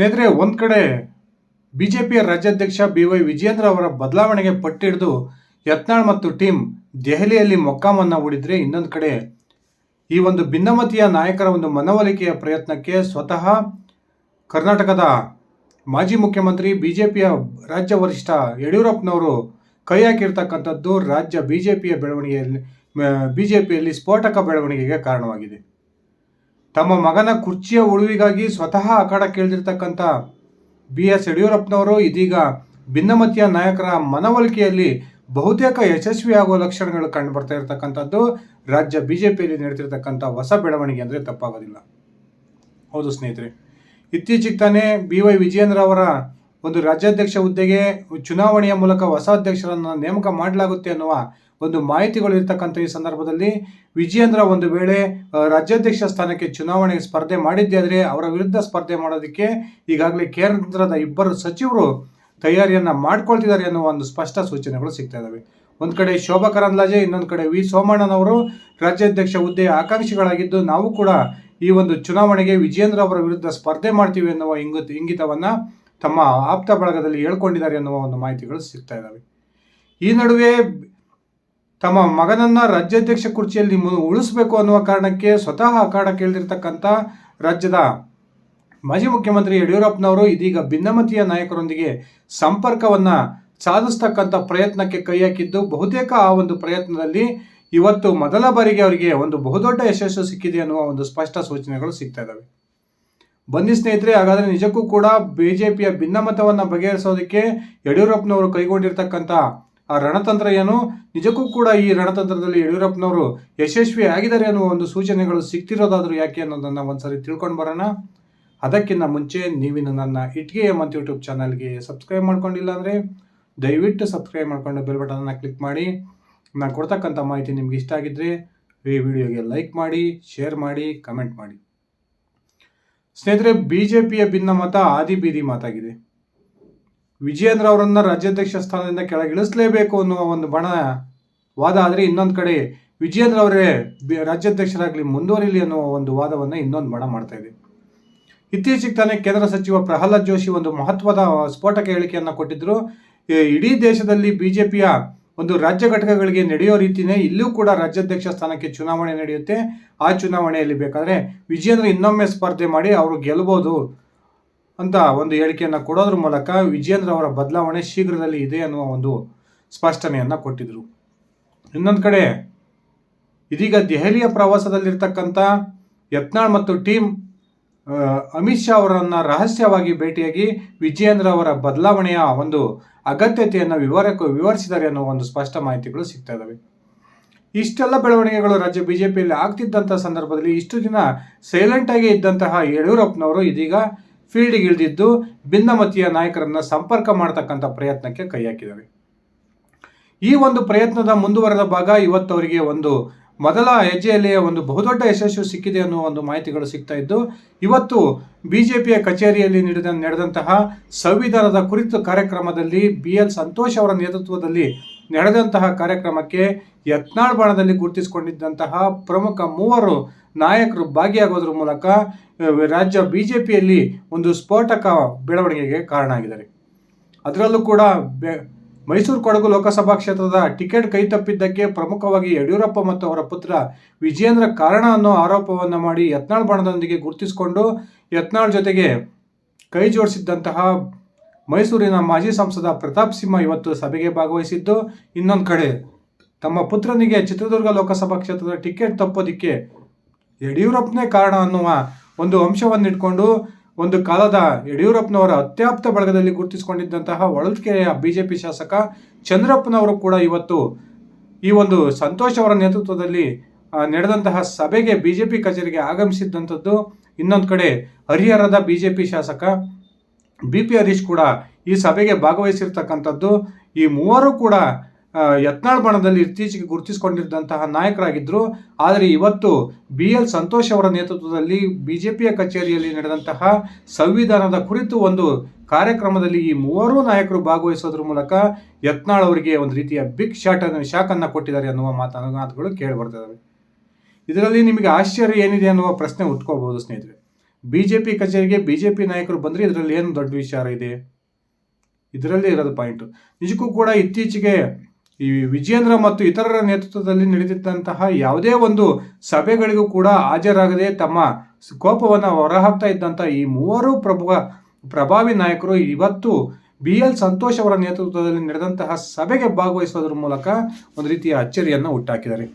ಸ್ನೇಹಿತರೆ, ಒಂದು ಕಡೆ ಬಿ ಜೆ ಪಿಯ ರಾಜ್ಯಾಧ್ಯಕ್ಷ ಬಿ ವೈ ವಿಜೇಂದ್ರ ಅವರ ಬದಲಾವಣೆಗೆ ಪಟ್ಟಿಡಿದು ಯತ್ನಾಳ್ ಮತ್ತು ಟೀಮ್ ದೆಹಲಿಯಲ್ಲಿ ಮೊಕ್ಕಾಮನ್ನು ಹೂಡಿದ್ರೆ ಇನ್ನೊಂದು ಕಡೆ ಈ ಒಂದು ಭಿನ್ನಮತೀಯ ನಾಯಕರ ಒಂದು ಮನವೊಲಿಕೆಯ ಪ್ರಯತ್ನಕ್ಕೆ ಸ್ವತಃ ಕರ್ನಾಟಕದ ಮಾಜಿ ಮುಖ್ಯಮಂತ್ರಿ ಬಿ ಜೆ ಪಿಯ ರಾಜ್ಯ ವರಿಷ್ಠ ಯಡಿಯೂರಪ್ಪನವರು ಕೈ ಹಾಕಿರ್ತಕ್ಕಂಥದ್ದು ರಾಜ್ಯ ಬಿ ಜೆ ಪಿಯ ಬೆಳವಣಿಗೆಯಲ್ಲಿ ಬಿ ಜೆ ಪಿಯಲ್ಲಿ ಸ್ಫೋಟಕ ಬೆಳವಣಿಗೆಗೆ ಕಾರಣವಾಗಿದೆ. ತಮ್ಮ ಮಗನ ಕುರ್ಚಿಯ ಉಳುವಿಗಾಗಿ ಸ್ವತಃ ಅಖಾಡ ಕೇಳಿದಿರ್ತಕ್ಕಂಥ ಬಿ ಎಸ್ ಯಡಿಯೂರಪ್ಪನವರು ಇದೀಗ ಭಿನ್ನಮತಿಯ ನಾಯಕರ ಮನವೊಲಿಕೆಯಲ್ಲಿ ಬಹುತೇಕ ಯಶಸ್ವಿಯಾಗುವ ಲಕ್ಷಣಗಳು ಕಂಡು ಬರ್ತಾ ಇರತಕ್ಕಂಥದ್ದು. ರಾಜ್ಯ ಬಿ ಜೆ ಪಿಯಲ್ಲಿ ನಡೆತಿರ್ತಕ್ಕಂಥ ಹೊಸ ಬೆಳವಣಿಗೆ ಅಂದರೆ ತಪ್ಪಾಗೋದಿಲ್ಲ. ಹೌದು ಸ್ನೇಹಿತರೆ, ಇತ್ತೀಚೆಗೆ ತಾನೇ ಬಿ ವೈ ವಿಜಯೇಂದ್ರ ಅವರ ಒಂದು ರಾಜ್ಯಾಧ್ಯಕ್ಷ ಹುದ್ದೆಗೆ ಚುನಾವಣೆಯ ಮೂಲಕ ಹೊಸ ಅಧ್ಯಕ್ಷರನ್ನು ನೇಮಕ ಮಾಡಲಾಗುತ್ತೆ ಅನ್ನುವ ಒಂದು ಮಾಹಿತಿಗಳು ಇರ್ತಕ್ಕಂಥ ಈ ಸಂದರ್ಭದಲ್ಲಿ ವಿಜಯೇಂದ್ರ ಒಂದು ವೇಳೆ ರಾಜ್ಯಾಧ್ಯಕ್ಷ ಸ್ಥಾನಕ್ಕೆ ಚುನಾವಣೆಗೆ ಸ್ಪರ್ಧೆ ಮಾಡಿದ್ದೆ ಆದರೆ ಅವರ ವಿರುದ್ಧ ಸ್ಪರ್ಧೆ ಮಾಡೋದಕ್ಕೆ ಈಗಾಗಲೇ ಕೇಂದ್ರದ ಇಬ್ಬರು ಸಚಿವರು ತಯಾರಿಯನ್ನು ಮಾಡ್ಕೊಳ್ತಿದ್ದಾರೆ ಅನ್ನುವ ಒಂದು ಸ್ಪಷ್ಟ ಸೂಚನೆಗಳು ಸಿಗ್ತಾ ಇದ್ದಾವೆ. ಒಂದು ಕಡೆ ಶೋಭಾ ಕರಂದ್ಲಾಜೆ, ಇನ್ನೊಂದು ಕಡೆ ವಿ ಸೋಮಣ್ಣನವರು ರಾಜ್ಯಾಧ್ಯಕ್ಷ ಹುದ್ದೆಯ ಆಕಾಂಕ್ಷಿಗಳಾಗಿದ್ದು ನಾವು ಕೂಡ ಈ ಒಂದು ಚುನಾವಣೆಗೆ ವಿಜೇಂದ್ರ ಅವರ ವಿರುದ್ಧ ಸ್ಪರ್ಧೆ ಮಾಡ್ತೀವಿ ಎನ್ನುವ ಇಂಗಿತ ಇಂಗಿತವನ್ನ ತಮ್ಮ ಆಪ್ತ ಬಳಗದಲ್ಲಿ ಹೇಳ್ಕೊಂಡಿದ್ದಾರೆ ಎನ್ನುವ ಒಂದು ಮಾಹಿತಿಗಳು ಸಿಗ್ತಾ ಇದ್ದಾವೆ. ಈ ನಡುವೆ ತಮ್ಮ ಮಗನನ್ನ ರಾಜ್ಯಾಧ್ಯಕ್ಷ ಕುರ್ಚಿಯಲ್ಲಿ ಉಳಿಸ್ಬೇಕು ಅನ್ನುವ ಕಾರಣಕ್ಕೆ ಸ್ವತಃ ಅಖಾಡ ಕೇಳಿದಿರ್ತಕ್ಕಂಥ ರಾಜ್ಯದ ಮಾಜಿ ಮುಖ್ಯಮಂತ್ರಿ ಯಡಿಯೂರಪ್ಪನವರು ಇದೀಗ ಭಿನ್ನಮತೀಯ ನಾಯಕರೊಂದಿಗೆ ಸಂಪರ್ಕವನ್ನ ಸಾಧಿಸ್ತಕ್ಕಂಥ ಪ್ರಯತ್ನಕ್ಕೆ ಕೈ ಹಾಕಿದ್ದು ಬಹುತೇಕ ಆ ಒಂದು ಪ್ರಯತ್ನದಲ್ಲಿ ಇವತ್ತು ಮೊದಲ ಬಾರಿಗೆ ಅವರಿಗೆ ಒಂದು ಬಹುದೊಡ್ಡ ಯಶಸ್ಸು ಸಿಕ್ಕಿದೆ ಅನ್ನುವ ಒಂದು ಸ್ಪಷ್ಟ ಸೂಚನೆಗಳು ಸಿಗ್ತಾ ಇದ್ದಾವೆ ಬನ್ನಿ ಸ್ನೇಹಿತರೆ, ಹಾಗಾದರೆ ನಿಜಕ್ಕೂ ಕೂಡ ಬಿಜೆಪಿಯ ಭಿನ್ನಮತವನ್ನು ಬಗೆಹರಿಸೋದಕ್ಕೆ ಯಡಿಯೂರಪ್ಪನವರು ಕೈಗೊಂಡಿರ್ತಕ್ಕಂಥ ಆ ರಣತಂತ್ರ ಏನು? ನಿಜಕ್ಕೂ ಕೂಡ ಈ ರಣತಂತ್ರದಲ್ಲಿ ಯಡಿಯೂರಪ್ಪನವರು ಯಶಸ್ವಿ ಆಗಿದ್ದಾರೆ ಅನ್ನುವ ಒಂದು ಸೂಚನೆಗಳು ಸಿಗ್ತಿರೋದಾದ್ರೂ ಯಾಕೆ ಅನ್ನೋದನ್ನ ಒಂದ್ಸರಿ ತಿಳ್ಕೊಂಡು ಬರೋಣ. ಅದಕ್ಕಿಂತ ಮುಂಚೆ ನೀವಿನ್ನು ನನ್ನ ಇಟ್ಗೆ ಮತ್ತು ಯೂಟ್ಯೂಬ್ ಚಾನಲ್ಗೆ ಸಬ್ಸ್ಕ್ರೈಬ್ ಮಾಡ್ಕೊಂಡಿಲ್ಲ ಅಂದರೆ ದಯವಿಟ್ಟು ಸಬ್ಸ್ಕ್ರೈಬ್ ಮಾಡ್ಕೊಂಡು ಬೆಲ್ ಬಟನನ್ನು ಕ್ಲಿಕ್ ಮಾಡಿ. ನಾನು ಕೊಡ್ತಕ್ಕಂಥ ಮಾಹಿತಿ ನಿಮ್ಗೆ ಇಷ್ಟ ಆಗಿದ್ದರೆ ಈ ವಿಡಿಯೋಗೆ ಲೈಕ್ ಮಾಡಿ, ಶೇರ್ ಮಾಡಿ, ಕಮೆಂಟ್ ಮಾಡಿ. ಸ್ನೇಹಿತರೆ ಬಿ ಜೆ ಪಿಯ ಭಿನ್ನಮತ ಆದಿ ಬೀದಿ ಮಾತಾಗಿದೆ. ವಿಜಯೇಂದ್ರ ಅವರನ್ನ ರಾಜ್ಯಾಧ್ಯಕ್ಷ ಸ್ಥಾನದಿಂದ ಕೆಳಗಿಳಿಸಲೇಬೇಕು ಅನ್ನುವ ಒಂದು ಬಣ ವಾದ ಆದರೆ ಇನ್ನೊಂದು ಕಡೆ ವಿಜಯೇಂದ್ರ ಅವರೇ ಬಿ- ರಾಜ್ಯಾಧ್ಯಕ್ಷರಾಗಲಿ ಮುಂದುವರಿಲಿ ಅನ್ನುವ ಒಂದು ವಾದವನ್ನು ಇನ್ನೊಂದು ಬಣ ಮಾಡ್ತಾ ಇದೆ. ಇತ್ತೀಚೆಗೆ ತಾನೇ ಕೇಂದ್ರ ಸಚಿವ ಪ್ರಹ್ಲಾದ್ ಜೋಶಿ ಒಂದು ಮಹತ್ವದ ಸ್ಫೋಟಕ ಹೇಳಿಕೆಯನ್ನು ಕೊಟ್ಟಿದ್ದರು ಇಡೀ ದೇಶದಲ್ಲಿ ಬಿಜೆಪಿಯ ಒಂದು ರಾಜ್ಯ ಘಟಕಗಳಿಗೆ ನಡೆಯೋ ರೀತಿಯೇ ಇಲ್ಲೂ ಕೂಡ ರಾಜ್ಯಾಧ್ಯಕ್ಷ ಸ್ಥಾನಕ್ಕೆ ಚುನಾವಣೆ ನಡೆಯುತ್ತೆ. ಆ ಚುನಾವಣೆಯಲ್ಲಿ ಬೇಕಾದರೆ ವಿಜಯೇಂದ್ರ ಇನ್ನೊಮ್ಮೆ ಸ್ಪರ್ಧೆ ಮಾಡಿ ಅವರು ಗೆಲ್ಬೋದು. ಅಂತ ಒಂದು ಹೇಳಿಕೆಯನ್ನು ಕೊಡೋದ್ರ ಮೂಲಕ ವಿಜೇಂದ್ರ ಅವರ ಬದಲಾವಣೆ ಶೀಘ್ರದಲ್ಲಿ ಇದೆ ಅನ್ನುವ ಒಂದು ಸ್ಪಷ್ಟನೆಯನ್ನು ಕೊಟ್ಟಿದ್ರು. ಇನ್ನೊಂದು ಕಡೆ, ಇದೀಗ ದೆಹಲಿಯ ಪ್ರವಾಸದಲ್ಲಿರ್ತಕ್ಕಂಥ ಯತ್ನಾಳ್ ಮತ್ತು ಟೀಮ್ ಅಮಿತ್ ಶಾ ಅವರನ್ನು ರಹಸ್ಯವಾಗಿ ಭೇಟಿಯಾಗಿ ವಿಜಯೇಂದ್ರ ಅವರ ಬದಲಾವಣೆಯ ಒಂದು ಅಗತ್ಯತೆಯನ್ನು ವಿವರ, ವಿವರಿಸಿದ್ದಾರೆ ಅನ್ನೋ ಒಂದು ಸ್ಪಷ್ಟ ಮಾಹಿತಿಗಳು ಸಿಗ್ತಾ ಇದ್ದಾವೆ ಇಷ್ಟೆಲ್ಲ ಬೆಳವಣಿಗೆಗಳು ರಾಜ್ಯ ಬಿಜೆಪಿಯಲ್ಲಿ ಆಗ್ತಿದ್ದಂಥ ಸಂದರ್ಭದಲ್ಲಿ ಇಷ್ಟು ದಿನ ಸೈಲೆಂಟ್ ಆಗಿ ಇದ್ದಂತಹ ಯಡಿಯೂರಪ್ಪನವರು ಇದೀಗ ಫೀಲ್ಡ್ಗೆ ಇಳಿದಿದ್ದು ಭಿನ್ನಮತೀಯ ನಾಯಕರನ್ನು ಸಂಪರ್ಕ ಮಾಡತಕ್ಕಂಥ ಪ್ರಯತ್ನಕ್ಕೆ ಕೈ ಹಾಕಿದ್ದಾರೆ ಈ ಒಂದು ಪ್ರಯತ್ನದ ಮುಂದುವರೆದ ಭಾಗ ಇವತ್ತು ಅವರಿಗೆ ಒಂದು ಮೊದಲ ಹೆಜ್ಜೆಯಲ್ಲಿಯೇ ಒಂದು ಬಹುದೊಡ್ಡ ಯಶಸ್ಸು ಸಿಕ್ಕಿದೆ ಅನ್ನೋ ಒಂದು ಮಾಹಿತಿಗಳು ಸಿಗ್ತಾ ಇದ್ದು, ಇವತ್ತು ಬಿಜೆಪಿಯ ಕಚೇರಿಯಲ್ಲಿ ನಡೆದ ನಡೆದಂತಹ ಸಂವಿಧಾನದ ಕುರಿತು ಕಾರ್ಯಕ್ರಮದಲ್ಲಿ ಬಿ ಎಲ್ ಸಂತೋಷ್ ಅವರ ನೇತೃತ್ವದಲ್ಲಿ ನಡೆದಂತಹ ಕಾರ್ಯಕ್ರಮಕ್ಕೆ ಯತ್ನಾಳ್ ಬಾಣದಲ್ಲಿ ಗುರುತಿಸಿಕೊಂಡಿದ್ದಂತಹ ಪ್ರಮುಖ ಮೂವರು ನಾಯಕರು ಭಾಗಿಯಾಗೋದ್ರ ಮೂಲಕ ರಾಜ್ಯ ಬಿ ಜೆ ಪಿಯಲ್ಲಿ ಒಂದು ಸ್ಫೋಟಕ ಬೆಳವಣಿಗೆಗೆ ಕಾರಣ ಆಗಿದ್ದಾರೆ. ಅದರಲ್ಲೂ ಕೂಡ ಮೈಸೂರು ಕೊಡಗು ಲೋಕಸಭಾ ಕ್ಷೇತ್ರದ ಟಿಕೆಟ್ ಕೈ ತಪ್ಪಿದ್ದಕ್ಕೆ ಪ್ರಮುಖವಾಗಿ ಯಡಿಯೂರಪ್ಪ ಮತ್ತು ಅವರ ಪುತ್ರ ವಿಜಯೇಂದ್ರ ಕಾರಣ ಅನ್ನೋ ಆರೋಪವನ್ನು ಮಾಡಿ ಯತ್ನಾಳ್ ಬಾಣದೊಂದಿಗೆ ಗುರುತಿಸಿಕೊಂಡು ಯತ್ನಾಳ್ ಜೊತೆಗೆ ಕೈ ಜೋಡಿಸಿದ್ದಂತಹ ಮೈಸೂರಿನ ಮಾಜಿ ಸಂಸದ ಪ್ರತಾಪ್ ಸಿಂಹ ಇವತ್ತು ಸಭೆಗೆ ಭಾಗವಹಿಸಿದ್ದು ಇನ್ನೊಂದು ಕಡೆ. ತಮ್ಮ ಪುತ್ರನಿಗೆ ಚಿತ್ರದುರ್ಗ ಲೋಕಸಭಾ ಕ್ಷೇತ್ರದ ಟಿಕೆಟ್ ತಪ್ಪೋದಿಕ್ಕೆ ಯಡಿಯೂರಪ್ಪನೇ ಕಾರಣ ಅನ್ನುವ ಒಂದು ಅಂಶವನ್ನಿಟ್ಕೊಂಡು ಒಂದು ಕಾಲದ ಯಡಿಯೂರಪ್ಪನವರ ಅತ್ಯಾಪ್ತ ಬಳಗದಲ್ಲಿ ಗುರುತಿಸಿಕೊಂಡಿದ್ದಂತಹ ಹೊಳಲ್ಕೆರೆಯ ಬಿಜೆಪಿ ಶಾಸಕ ಚಂದ್ರಪ್ಪನವರು ಕೂಡ ಇವತ್ತು ಈ ಒಂದು ಸಂತೋಷ್ ಅವರ ನೇತೃತ್ವದಲ್ಲಿ ನಡೆದಂತಹ ಸಭೆಗೆ ಬಿಜೆಪಿ ಕಚೇರಿಗೆ ಆಗಮಿಸಿದ್ದಂಥದ್ದು ಇನ್ನೊಂದು ಕಡೆ ಹರಿಹರದ ಬಿಜೆಪಿ ಶಾಸಕ ಬಿ ಪಿ ಹರೀಶ್ ಕೂಡ ಈ ಸಭೆಗೆ ಭಾಗವಹಿಸಿರ್ತಕ್ಕಂಥದ್ದು. ಈ ಮೂವರು ಕೂಡ ಯತ್ನಾಳ್ ಬಣದಲ್ಲಿ ಇತ್ತೀಚೆಗೆ ಗುರುತಿಸಿಕೊಂಡಿದ್ದಂತಹ ನಾಯಕರಾಗಿದ್ದರು ಆದರೆ ಇವತ್ತು ಬಿ ಎಲ್ ಸಂತೋಷ್ ಅವರ ನೇತೃತ್ವದಲ್ಲಿ ಬಿ ಜೆ ಪಿಯ ಕಚೇರಿಯಲ್ಲಿ ನಡೆದಂತಹ ಸಂವಿಧಾನದ ಕುರಿತು ಒಂದು ಕಾರ್ಯಕ್ರಮದಲ್ಲಿ ಈ ಮೂವರು ನಾಯಕರು ಭಾಗವಹಿಸೋದ್ರ ಮೂಲಕ ಯತ್ನಾಳ್ ಅವರಿಗೆ ಒಂದು ರೀತಿಯ ಬಿಗ್ ಶಾಟ್ ಅನ್ನು ಶಾಕನ್ನು ಕೊಟ್ಟಿದ್ದಾರೆ ಅನ್ನುವ ಮಾತನ್ನು ಮಾತುಗಳು ಕೇಳಿ ಬರ್ತಿದ್ದಾವೆ ಇದರಲ್ಲಿ ನಿಮಗೆ ಆಶ್ಚರ್ಯ ಏನಿದೆ ಅನ್ನುವ ಪ್ರಶ್ನೆ ಉಟ್ಕೋಬಹುದು ಸ್ನೇಹಿತರೆ. ಬಿ ಜೆ ಪಿ ಕಚೇರಿಗೆ ಬಿ ಜೆ ಪಿ ನಾಯಕರು ಬಂದರೆ ಇದರಲ್ಲಿ ಏನು ದೊಡ್ಡ ವಿಚಾರ ಇದೆ? ಇದರಲ್ಲಿ ಇರೋದು ಪಾಯಿಂಟು. ನಿಜಕ್ಕೂ ಕೂಡ ಇತ್ತೀಚೆಗೆ ಈ ವಿಜೇಂದ್ರ ಮತ್ತು ಇತರರ ನೇತೃತ್ವದಲ್ಲಿ ನಡೆದಿದ್ದಂತಹ ಯಾವುದೇ ಒಂದು ಸಭೆಗಳಿಗೂ ಕೂಡ ಹಾಜರಾಗದೆ ತಮ್ಮ ಕೋಪವನ್ನು ಹೊರಹಾಕ್ತಾ ಇದ್ದಂಥ ಈ ಮೂವರು ಪ್ರಭು, ಪ್ರಭಾವಿ ನಾಯಕರು ಇವತ್ತು ಬಿ ಎಲ್ ಸಂತೋಷ್ ಅವರ ನೇತೃತ್ವದಲ್ಲಿ ನಡೆದಂತಹ ಸಭೆಗೆ ಭಾಗವಹಿಸೋದ್ರ ಮೂಲಕ ಒಂದು ರೀತಿಯ ಅಚ್ಚರಿಯನ್ನು ಹುಟ್ಟಾಕಿದ್ದಾರೆ.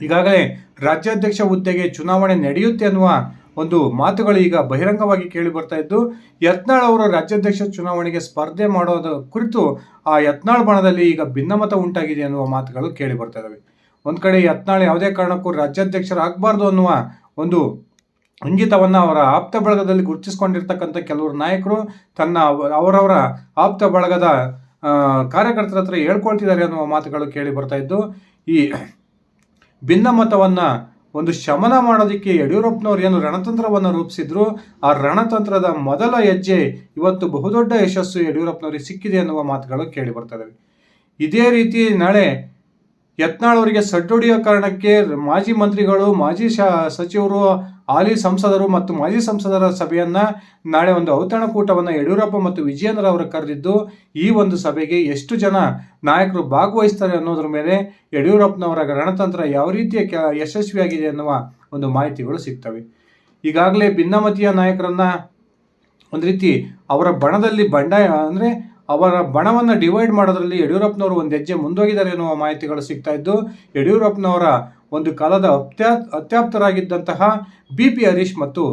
ಈಗಾಗಲೇ ರಾಜ್ಯಾಧ್ಯಕ್ಷ ಹುದ್ದೆಗೆ ಚುನಾವಣೆ ನಡೆಯುತ್ತೆ ಅನ್ನುವ ಒಂದು ಮಾತುಗಳು ಈಗ ಬಹಿರಂಗವಾಗಿ ಕೇಳಿ ಬರ್ತಾ ಇದ್ದು, ಯತ್ನಾಳ್ ಅವರು ರಾಜ್ಯಾಧ್ಯಕ್ಷ ಚುನಾವಣೆಗೆ ಸ್ಪರ್ಧೆ ಮಾಡೋದ ಕುರಿತು ಆ ಯತ್ನಾಳ್ ಬಣದಲ್ಲಿ ಈಗ ಭಿನ್ನಮತ ಉಂಟಾಗಿದೆ ಅನ್ನುವ ಮಾತುಗಳು ಕೇಳಿ ಬರ್ತಾ ಇದಾವೆ ಒಂದು ಕಡೆ ಯತ್ನಾಳ್ ಯಾವುದೇ ಕಾರಣಕ್ಕೂ ರಾಜ್ಯಾಧ್ಯಕ್ಷರಾಗಬಾರ್ದು ಅನ್ನುವ ಒಂದು ಇಂಗಿತವನ್ನು ಅವರ ಆಪ್ತ ಬಳಗದಲ್ಲಿ ಗುರುತಿಸಿಕೊಂಡಿರ್ತಕ್ಕಂಥ ಕೆಲವರು ನಾಯಕರು ತನ್ನ ಅವರವರ ಆಪ್ತ ಬಳಗದ ಕಾರ್ಯಕರ್ತರ ಹತ್ರ ಹೇಳ್ಕೊಳ್ತಿದ್ದಾರೆ ಅನ್ನುವ ಮಾತುಗಳು ಕೇಳಿ ಬರ್ತಾ ಇದ್ದು, ಈ ಭಿನ್ನಮತವನ್ನು ಒಂದು ಶಮನ ಮಾಡೋದಕ್ಕೆ ಯಡಿಯೂರಪ್ಪನವರು ಏನು ರಣತಂತ್ರವನ್ನು ರೂಪಿಸಿದ್ರು, ಆ ರಣತಂತ್ರದ ಮೊದಲ ಹೆಜ್ಜೆ ಇವತ್ತು ಬಹುದೊಡ್ಡ ಯಶಸ್ಸು ಯಡಿಯೂರಪ್ಪನವರಿಗೆ ಸಿಕ್ಕಿದೆ ಅನ್ನುವ ಮಾತುಗಳು ಕೇಳಿ ಬರ್ತವೆ ಇದೇ ರೀತಿ ನಾಳೆ ಯತ್ನಾಳ್ ಅವರಿಗೆ ಕಾರಣಕ್ಕೆ ಮಾಜಿ ಮಂತ್ರಿಗಳು, ಮಾಜಿ ಶಾ, ಸಚಿವರು, ಹಾಲಿ ಸಂಸದರು ಮತ್ತು ಮಾಜಿ ಸಂಸದರ ಸಭೆಯನ್ನ ನಾಳೆ ಒಂದು ಔತಣಕೂಟವನ್ನು ಯಡಿಯೂರಪ್ಪ ಮತ್ತು ವಿಜಯೇಂದ್ರ ಅವರು ಕರೆದಿದ್ದು, ಈ ಒಂದು ಸಭೆಗೆ ಎಷ್ಟು ಜನ ನಾಯಕರು ಭಾಗವಹಿಸ್ತಾರೆ ಅನ್ನೋದ್ರ ಮೇಲೆ ಯಡಿಯೂರಪ್ಪನವರ ರಣತಂತ್ರ ಯಾವ ರೀತಿಯ ಕೆ ಯಶಸ್ವಿಯಾಗಿದೆ ಎನ್ನುವ ಒಂದು ಮಾಹಿತಿಗಳು ಸಿಗ್ತವೆ. ಈಗಾಗಲೇ ಭಿನ್ನಮತೀಯ ನಾಯಕರನ್ನು ಒಂದು ರೀತಿ ಅವರ ಬಣದಲ್ಲಿ ಬಂಡಾಯ ಅಂದರೆ ಅವರ ಬಣವನ್ನು ಡಿವೈಡ್ ಮಾಡೋದ್ರಲ್ಲಿ ಯಡಿಯೂರಪ್ಪನವರು ಒಂದು ಹೆಜ್ಜೆ ಮುಂದೋಗಿದ್ದಾರೆ ಎನ್ನುವ ಮಾಹಿತಿಗಳು ಸಿಗ್ತಾ ಇದ್ದು, ಯಡಿಯೂರಪ್ಪನವರ ಒಂದು ಕಾಲದ ಅತ್ಯಾ, ಅತ್ಯಾಪ್ತರಾಗಿದ್ದಂತಹ ಬಿ ಪಿ ಹರೀಶ್ ಮತ್ತು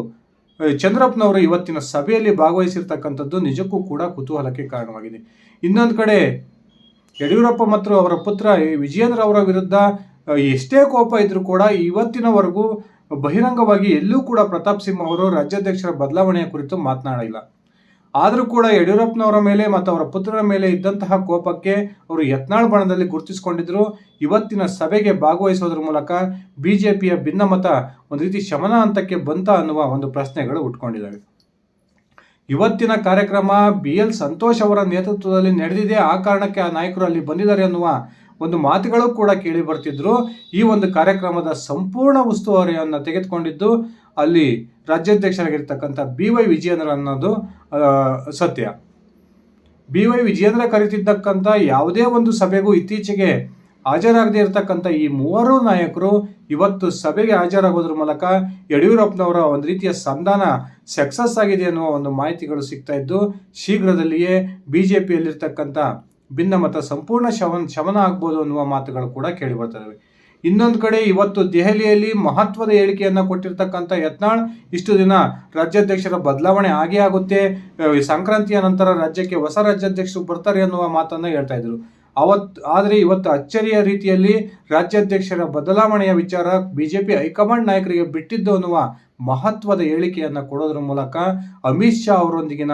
ಚಂದ್ರಪ್ಪನವರು ಇವತ್ತಿನ ಸಭೆಯಲ್ಲಿ ಭಾಗವಹಿಸಿರ್ತಕ್ಕಂಥದ್ದು ನಿಜಕ್ಕೂ ಕೂಡ ಕುತೂಹಲಕ್ಕೆ ಕಾರಣವಾಗಿದೆ. ಇನ್ನೊಂದು ಕಡೆ, ಯಡಿಯೂರಪ್ಪ ಮತ್ತು ಅವರ ಪುತ್ರ ವಿಜಯೇಂದ್ರ ಅವರ ವಿರುದ್ಧ ಎಷ್ಟೇ ಕೋಪ ಇದ್ರೂ ಕೂಡ ಇವತ್ತಿನವರೆಗೂ ಬಹಿರಂಗವಾಗಿ ಎಲ್ಲೂ ಕೂಡ ಪ್ರತಾಪ್ ಸಿಂಹ ಅವರು ರಾಜ್ಯಾಧ್ಯಕ್ಷರ ಬದಲಾವಣೆಯ ಕುರಿತು ಮಾತನಾಡಿಲ್ಲ ಆದರೂ ಕೂಡ ಯಡಿಯೂರಪ್ಪನವರ ಮೇಲೆ ಮತ್ತು ಅವರ ಪುತ್ರರ ಮೇಲೆ ಇದ್ದಂತಹ ಕೋಪಕ್ಕೆ ಅವರು ಯತ್ನಾಳ್ ಬಣದಲ್ಲಿ ಗುರುತಿಸಿಕೊಂಡಿದ್ದರು ಇವತ್ತಿನ ಸಭೆಗೆ ಭಾಗವಹಿಸೋದ್ರ ಮೂಲಕ ಬಿ ಜೆ ಪಿಯ ಭಿನ್ನಮತ ಒಂದು ರೀತಿ ಶಮನ ಹಂತಕ್ಕೆ ಬಂತ ಅನ್ನುವ ಒಂದು ಪ್ರಶ್ನೆಗಳು ಉಟ್ಕೊಂಡಿದ್ದಾವೆ. ಇವತ್ತಿನ ಕಾರ್ಯಕ್ರಮ ಬಿ ಎಲ್ ಸಂತೋಷ್ ಅವರ ನೇತೃತ್ವದಲ್ಲಿ ನಡೆದಿದೆ. ಆ ಕಾರಣಕ್ಕೆ ಆ ನಾಯಕರು ಅಲ್ಲಿ ಬಂದಿದ್ದಾರೆ ಅನ್ನುವ ಒಂದು ಮಾತುಗಳು ಕೂಡ ಕೇಳಿ ಬರ್ತಿದ್ರು. ಈ ಒಂದು ಕಾರ್ಯಕ್ರಮದ ಸಂಪೂರ್ಣ ಉಸ್ತುವಾರಿಯನ್ನು ತೆಗೆದುಕೊಂಡಿದ್ದು ಅಲ್ಲಿ ರಾಜ್ಯಾಧ್ಯಕ್ಷರಾಗಿರ್ತಕ್ಕಂಥ ಬಿ ವೈ ವಿಜಯೇಂದ್ರ ಅನ್ನೋದು ಸತ್ಯ. ಬಿ ವೈ ವಿಜಯೇಂದ್ರ ಕರೀತಿದ್ದಕ್ಕಂಥ ಯಾವುದೇ ಒಂದು ಸಭೆಗೂ ಇತ್ತೀಚೆಗೆ ಹಾಜರಾಗದೇ ಇರತಕ್ಕಂಥ ಈ ಮೂವರು ನಾಯಕರು ಇವತ್ತು ಸಭೆಗೆ ಹಾಜರಾಗೋದ್ರ ಮೂಲಕ ಯಡಿಯೂರಪ್ಪನವರ ಒಂದು ರೀತಿಯ ಸಂಧಾನ ಸಕ್ಸಸ್ ಆಗಿದೆ ಅನ್ನುವ ಒಂದು ಮಾಹಿತಿಗಳು ಸಿಗ್ತಾ ಇದ್ದು, ಶೀಘ್ರದಲ್ಲಿಯೇ ಬಿ ಜೆ ಪಿಯಲ್ಲಿರ್ತಕ್ಕಂಥ ಭಿನ್ನಮತ, ಸಂಪೂರ್ಣ ಶಮನ ಶಮನ ಆಗ್ಬೋದು ಅನ್ನುವ ಮಾತುಗಳು ಕೂಡ ಕೇಳಿ ಬರ್ತವೆ ಇನ್ನೊಂದು ಕಡೆ ಇವತ್ತು ದೆಹಲಿಯಲ್ಲಿ ಮಹತ್ವದ ಹೇಳಿಕೆಯನ್ನು ಕೊಟ್ಟಿರ್ತಕ್ಕಂಥ ಯತ್ನಾಳ್, ಇಷ್ಟು ದಿನ ರಾಜ್ಯಾಧ್ಯಕ್ಷರ ಬದಲಾವಣೆ ಆಗೇ ಆಗುತ್ತೆ ಸಂಕ್ರಾಂತಿಯ ನಂತರ ರಾಜ್ಯಕ್ಕೆ ಹೊಸ ರಾಜ್ಯಾಧ್ಯಕ್ಷರು ಬರ್ತಾರೆ ಅನ್ನುವ ಮಾತನ್ನು ಹೇಳ್ತಾ ಇದ್ರು. ಅವತ್ತು ಆದರೆ ಇವತ್ತು ಅಚ್ಚರಿಯ ರೀತಿಯಲ್ಲಿ ರಾಜ್ಯಾಧ್ಯಕ್ಷರ ಬದಲಾವಣೆಯ ವಿಚಾರ ಬಿಜೆಪಿ ಹೈಕಮಾಂಡ್ ನಾಯಕರಿಗೆ ಬಿಟ್ಟಿದ್ದು ಅನ್ನುವ ಮಹತ್ವದ ಹೇಳಿಕೆಯನ್ನು ಕೊಡೋದ್ರ ಮೂಲಕ ಅಮಿತ್ ಶಾ ಅವರೊಂದಿಗಿನ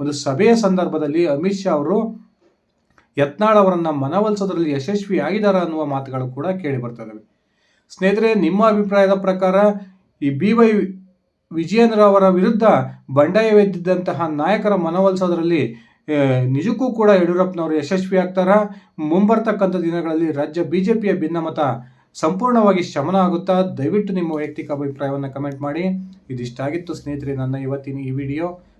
ಒಂದು ಸಭೆಯ ಸಂದರ್ಭದಲ್ಲಿ ಅಮಿತ್ ಶಾ ಅವರು ಯತ್ನಾಳ್ ಅವರನ್ನು ಮನವೊಲಿಸೋದ್ರಲ್ಲಿ ಯಶಸ್ವಿಯಾಗಿದ್ದಾರೆ ಅನ್ನುವ ಮಾತುಗಳು ಕೂಡ ಕೇಳಿ ಬರ್ತವೆ ಸ್ನೇಹಿತರೆ, ನಿಮ್ಮ ಅಭಿಪ್ರಾಯದ ಪ್ರಕಾರ ಈ ಬಿ ವೈ ವಿಜಯೇಂದ್ರ ಅವರ ವಿರುದ್ಧ ಬಂಡಾಯವೆದ್ದಿದ್ದಂತಹ ನಾಯಕರ ಮನವೊಲಿಸೋದ್ರಲ್ಲಿ ನಿಜಕ್ಕೂ ಕೂಡ ಯಡಿಯೂರಪ್ಪನವರು ಯಶಸ್ವಿ ಆಗ್ತಾರ? ಮುಂಬರ್ತಕ್ಕಂಥ ದಿನಗಳಲ್ಲಿ ರಾಜ್ಯ ಬಿ ಜೆ ಪಿಯ ಭಿನ್ನಮತ ಸಂಪೂರ್ಣವಾಗಿ ಶಮನ ಆಗುತ್ತಾ? ದಯವಿಟ್ಟು ನಿಮ್ಮ ವೈಯಕ್ತಿಕ ಅಭಿಪ್ರಾಯವನ್ನು ಕಮೆಂಟ್ ಮಾಡಿ. ಇದಿಷ್ಟಾಗಿತ್ತು ಸ್ನೇಹಿತರೆ ನನ್ನ ಇವತ್ತಿನ ಈ ವಿಡಿಯೋ.